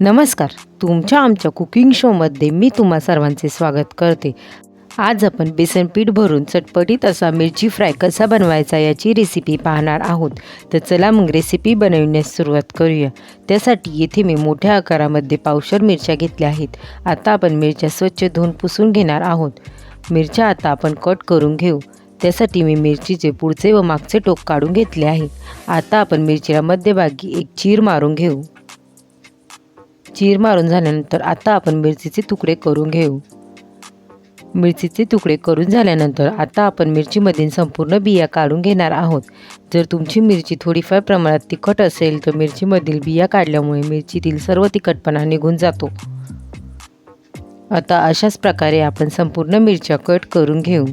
नमस्कार तुमच्या आमच्या कुकिंग शोमध्ये मी तुम्हा सर्वांचे स्वागत करते. आज आपण बेसन पीठ भरून चटपटीत असा मिरची फ्राय कसा बनवायचा याची रेसिपी पाहणार आहोत. तर चला मग रेसिपी बनवण्यास सुरुवात करूया. त्यासाठी येथे मी मोठ्या आकारामध्ये पावशर मिरच्या घेतल्या आहेत. आता आपण मिरच्या स्वच्छ धुवून पुसून घेणार आहोत. मिरच्या आता आपण कट करून घेऊ. त्यासाठी मी मिरचीचे पुढचे व मागचे टोक काढून घेतले आहे. आता आपण मिरचीला मध्यभागी एक चीर मारून घेऊ. चीर मारून झाल्यानंतर आता आपण मिरचीचे तुकडे करून घेऊ. मिरचीचे तुकडे करून झाल्यानंतर आता आपण मिरचीमधील संपूर्ण बिया काढून घेणार आहोत. जर तुमची मिरची थोडीफार प्रमाणात तिखट असेल तर मिरचीमधील बिया काढल्यामुळे मिरचीतील सर्व तिखटपणा निघून जातो. आता अशाच प्रकारे आपण संपूर्ण मिरच्या कट करून घेऊ.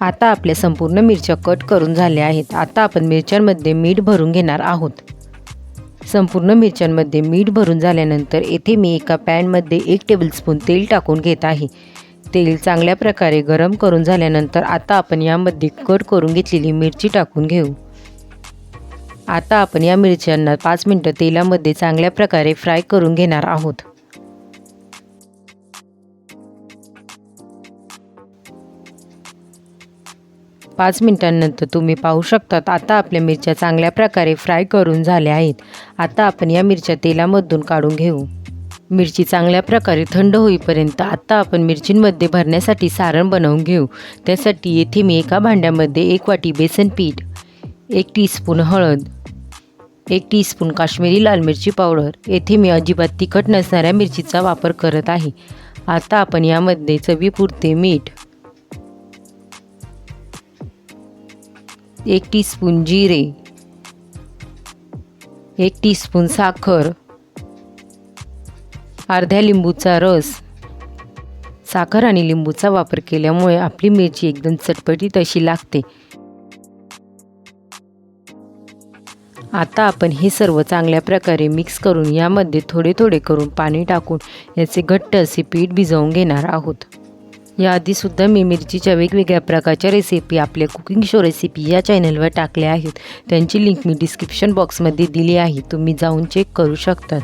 आता आपल्या संपूर्ण मिरच्या कट करून झाल्या आहेत. आता आपण मिरच्यांमध्ये मीठ भरून घेणार आहोत. संपूर्ण मिरच्यांमध्ये मीठ भरून झाल्यानंतर येथे मी एका पॅनमध्ये एक टेबलस्पून तेल टाकून घेत आहे. तेल चांगल्या प्रकारे गरम करून झाल्यानंतर आता आपण यामध्ये कट करून घेतलेली मिरची टाकून घेऊ. आता आपण या मिरच्यांना पाच मिनटं तेलामध्ये चांगल्या प्रकारे फ्राय करून घेणार आहोत. पाच मिनिटांनंतर तुम्ही पाहू शकतात. आता आपल्या मिरच्या चांगल्या प्रकारे फ्राय करून झाल्या आहेत. आता आपण या मिरच्या तेलामधून काढून घेऊ. मिरची चांगल्या प्रकारे थंड होईपर्यंत आता आपण मिरचींमध्ये भरण्यासाठी सारण बनवून घेऊ. त्यासाठी येथे मी एका भांड्यामध्ये एक वाटी बेसन पीठ एक टीस्पून हळद एक टीस्पून काश्मीरी लाल मिरची पावडर. येथे मी अजिबात तिखट नसणाऱ्या मिरचीचा वापर करत आहे. आता आपण यामध्ये चवीपुरते मीठ एक टीस्पून जिरे एक टीस्पून साखर अर्ध्या लिंबूचा रस. साखर आणि लिंबूचा वापर केल्यामुळे आपली मिरची एकदम चटपटीत अशी लागते. आता आपण हे सर्व चांगल्या प्रकारे मिक्स करून यामध्ये थोडे थोडे करून पाणी टाकून याचे घट्ट असे पीठ भिजवून घेणार आहोत. याआधीसुद्धा मी मिरचीच्या वेगवेगळ्या प्रकारच्या रेसिपी आपल्या कुकिंग शो रेसिपी या चॅनलवर टाकल्या आहेत. त्यांची लिंक मी डिस्क्रिप्शन बॉक्समध्ये दिली आहे. तुम्ही जाऊन चेक करू शकतात.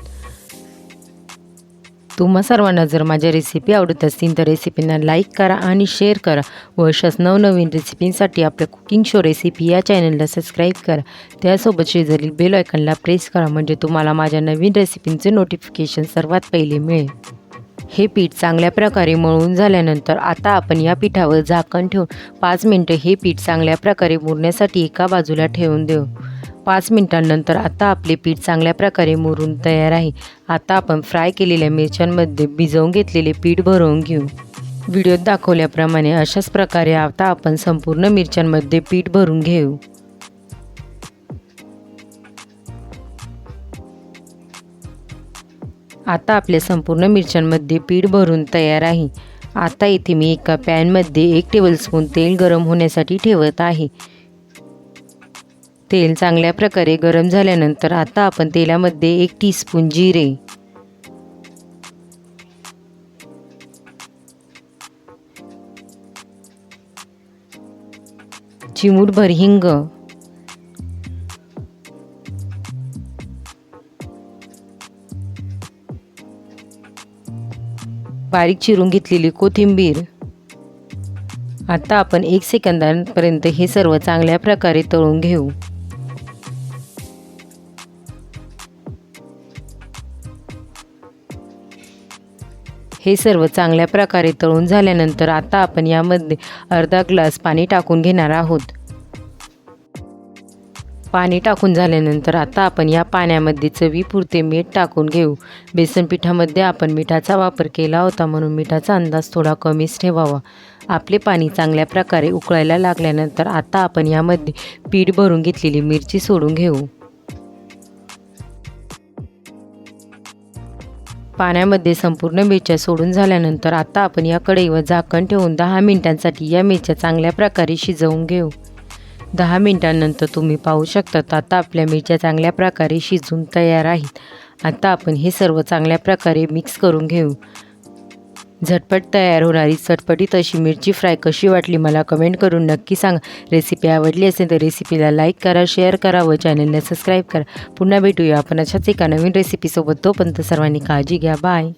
तुम्हा सर्वांना जर माझ्या रेसिपी आवडत असतील तर रेसिपींना लाईक करा आणि शेअर करा. व अशाच नवनवीन रेसिपींसाठी आपल्या कुकिंग शो रेसिपी या चॅनलला सबस्क्राईब करा. त्यासोबत शेजारील बेल आयकनला प्रेस करा म्हणजे तुम्हाला माझ्या नवीन रेसिपींचे नोटिफिकेशन सर्वात पहिले मिळेल. हे पीठ चांगल्या प्रकारे मळून झाल्यानंतर आता आपण या पिठावर झाकण ठेवून पाच मिनटं हे पीठ चांगल्या प्रकारे मुरण्यासाठी एका बाजूला ठेवून देऊ. पाच मिनटांनंतर आता आपले पीठ चांगल्या प्रकारे मुरून तयार आहे. आता आपण फ्राय केलेल्या मिरच्यांमध्ये भिजवून घेतलेले पीठ भरवून घेऊ. व्हिडिओत दाखवल्याप्रमाणे अशाच प्रकारे आता आपण संपूर्ण मिरच्यांमध्ये पीठ भरून घेऊ. आता आपल्या संपूर्ण मिरच्यांमध्ये पीठ भरून तयार आहे. आता इथे मी एका पॅनमध्ये एक टेबलस्पून तेल गरम होण्यासाठी ठेवत आहे. तेल चांगल्या प्रकारे गरम झाल्यानंतर आता आपण तेलामध्ये एक टीस्पून जिरे चिमूटभर हिंग बारीक चिरून घेतलेली कोथिंबीर. आता आपण एक सेकंदापर्यंत हे सर्व चांगल्या प्रकारे तळून घेऊ. हे सर्व चांगल्या प्रकारे तळून झाल्यानंतर आता आपण यामध्ये अर्धा ग्लास पाणी टाकून घेणार आहोत. पाणी टाकून झाल्यानंतर आता आपण या पाण्यामध्ये चवीपुरते मीठ टाकून घेऊ. बेसन पिठामध्ये आपण मिठाचा वापर केला होता म्हणून मिठाचा अंदाज थोडा कमीच ठेवावा. आपले पाणी चांगल्या प्रकारे उकळायला लागल्यानंतर आता आपण यामध्ये पीठ भरून घेतलेली मिरची सोडून घेऊ. पाण्यामध्ये संपूर्ण मिरच्या सोडून झाल्यानंतर आता आपण या कढईवर झाकण ठेवून दहा मिनिटांसाठी या मिरच्या चांगल्या प्रकारे शिजवून घेऊ. दहा मिनटांनंतर तुम्ही पाहू शकतात. आता आपल्या मिरच्या चांगल्या प्रकारे शिजून तयार आहेत. आता आपण हे सर्व चांगल्या प्रकारे मिक्स करून घेऊ. झटपट तयार होणारी चटपटीत अशी मिरची फ्राय कशी वाटली मला कमेंट करून नक्की सांगा. रेसिपी आवडली असेल तर रेसिपीला लाईक करा शेअर करा व चॅनलला सबस्क्राईब करा. पुन्हा भेटूया आपण अशाच एका नवीन रेसिपीसोबत तोपर्यंत सर्वांनी काळजी घ्या. बाय